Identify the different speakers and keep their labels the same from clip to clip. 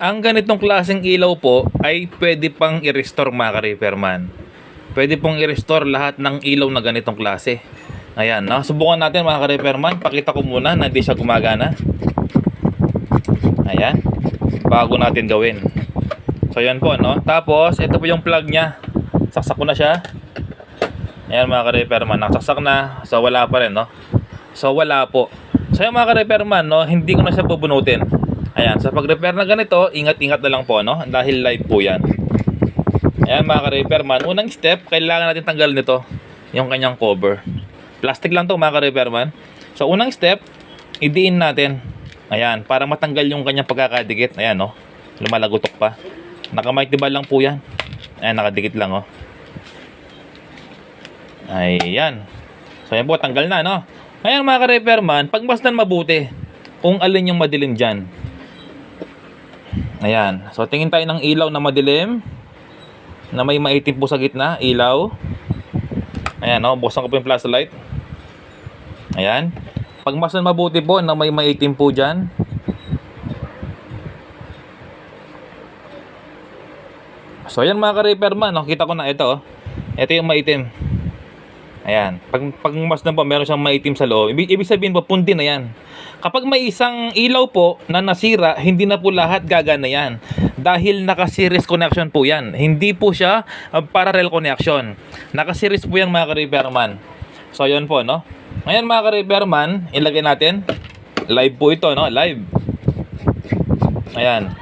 Speaker 1: ang ganitong klaseng ilaw po ay pwede pang i-restore mga ka-repairman. Pwede pong i-restore lahat ng ilaw na ganitong klase. Ayan, no? Subukan natin mga ka-repairman. Pakita ko muna na hindi siya gumagana. Ayan. Bago natin gawin. So, yan po, no? Tapos, ito po yung plug niya. Saksak ko na siya. Ayan mga ka-repairman. Nakasaksak na. So, wala pa rin, no? So, wala po. So, yung mga ka-repairman, no? Hindi ko na siya bubunutin. Ayan, sa pag-repair na ganito, ingat-ingat na lang po, no? Dahil live po yan. Ayan mga ka-repairman, unang step, kailangan natin tanggalin nito, yung kanyang cover. Plastic lang to mga ka-repairman. So unang step, idiin natin. Ayan, para matanggal yung kanyang pagkakadikit. Ayan, no? Lumalagotok pa. Nakamightibal lang po yan. Ayan, nakadikit lang, oh. Ayan. So yan po, tanggal na, no? Ngayon mga ka-repairman, pagmasdan mabuti kung alin yung madilim dyan. Ayan. So, tingin tayo ng ilaw na madilim. Na may maitim po sa gitna. Ilaw. Ayan, no? Buksan ko po yung flashlight. Ayan. Pag mas mabuti po na may maitim po dyan. So, ayan mga ka-repairman. No? Kita ko na ito. Oh. Ito yung maitim. Ayan. Pag, pag mas na po, meron siyang maitim sa loob. Ibig, ibig sabihin po, pundi na yan. Kapag may isang ilaw po na nasira, hindi na po lahat gagana yan. Dahil naka-series connection po yan. Hindi po siya uh, parallel connection. Naka-series po yan mga ka-repairman. So, yun po, no? Ngayon mga ka-repairman, ilagay natin. Live po ito, no? Live. Ayan.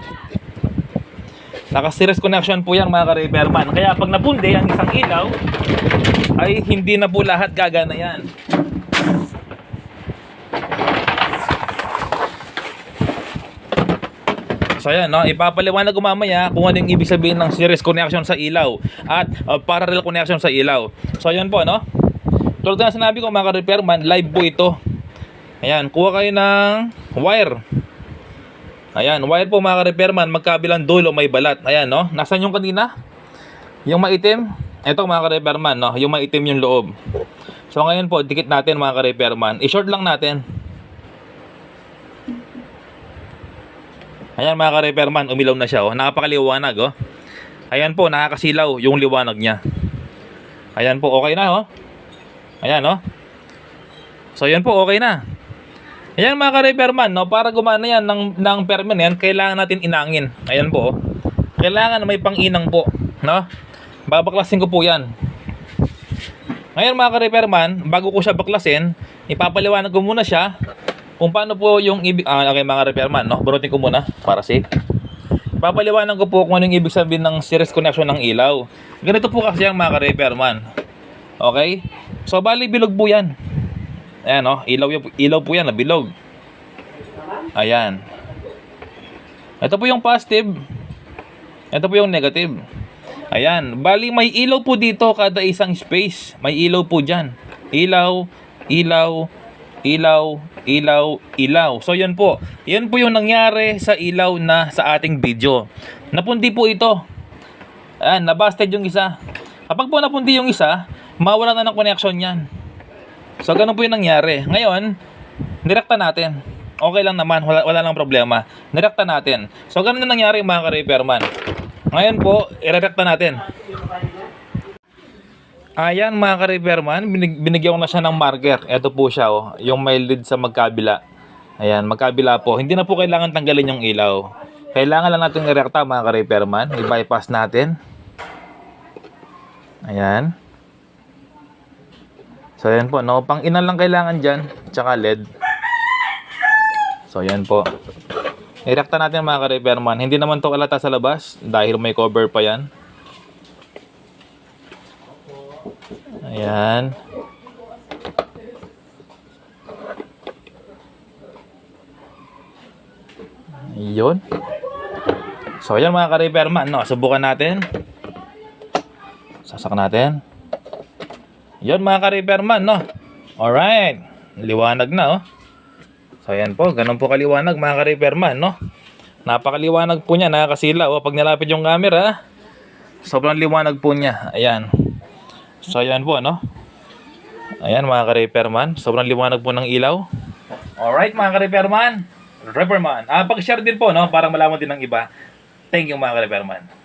Speaker 1: Naka-series connection po yan mga ka-repairman. Kaya pag napundi ang isang ilaw, ay hindi na po lahat gagana yan. So ayan, no? ipapaliwanag ko mamaya kung ano yung ibig sabihin ng series connection sa ilaw at uh, parallel connection sa ilaw. So ayan po, no? Tulad na sinabi ko mga ka-repairman, live po ito. Ayan, kuha kayo ng wire. Ayan, wire po mga ka-repairman, magkabilang dulo may balat. Ayan, no? Nasaan yung kanina? Yung maitim? Ito mga ka-repairman, no? Yung maitim yung loob. So ngayon po, dikit natin mga ka-repairman. I-short lang natin. Ayan mga ka-repairman, umilaw na siya. Oh. Nakapakaliwanag. Oh. Ayan po, nakakasilaw yung liwanag niya. Ayan po, okay na. Oh. Ayan, oh. So, ayan po, okay na. Ayan mga ka-repairman, no? para gumana yan ng, ng permanent, kailangan natin inangin. Ayan po. Oh. Kailangan may pang-inang po. No? Babaklasin ko po yan. Ngayon mga ka-repairman, bago ko siya baklasin, ipapaliwanag ko muna siya kung paano po yung ibig... Ah, okay mga repairman, no? Burutin ko muna para safe. Papaliwanag ko po kung ano yung ibig sabihin ng series connection ng ilaw. Ganito po kasi ang mga repairman. Okay? So, bali bilog po yan. Ayan, no? Ilaw, ilaw po yan na bilog. Ayan. Ito po yung positive. Ito po yung negative. Ayan. Bali, may ilaw po dito kada isang space. May ilaw po dyan. Ilaw, ilaw, ilaw, ilaw, ilaw. So, yan po. Yan po yung nangyari sa ilaw na sa ating video. Napundi po ito. Ayan, nabasted yung isa. Kapag po napundi yung isa, mawala na ng connection yan. So, ganun po yung nangyari. Ngayon, nirekta natin. Okay lang naman, wala, wala lang problema. Nirekta natin. So, ganun na nangyari mga ka-repairman. Ngayon po, irerekta natin. Ayan mga ka-repairman, binig, binigyan ko na siya ng marker. Ito po siya, oh, yung may lead sa magkabila. Ayan, magkabila po. Hindi na po kailangan tanggalin yung ilaw. Kailangan lang natin irekta mga ka-repairman. I-bypass natin. Ayan. So, ayan po. No? Pang ina lang kailangan dyan. Tsaka LED. So, ayan po. Irekta natin mga ka-repairman. Hindi naman to kalata sa labas. Dahil may cover pa yan. Ayan. Yun. So, ayan mga ka-repairman. No? Subukan natin. Sasak natin. Yun mga ka-repairman, no? Alright. Liwanag na, oh. So, ayan po. Ganun po kaliwanag, mga ka-repairman, no? Napakaliwanag po niya, nakakasilaw. Oh, pag nilapit yung camera, sobrang liwanag po niya. Ayan. So, ayan po, no? Ayan, mga ka-repairman. Sobrang liwanag po ng ilaw. Alright, mga ka-repairman. Repairman. Ah, pag-share din po, no? Para malaman din ng iba. Thank you mga ka-Repairman.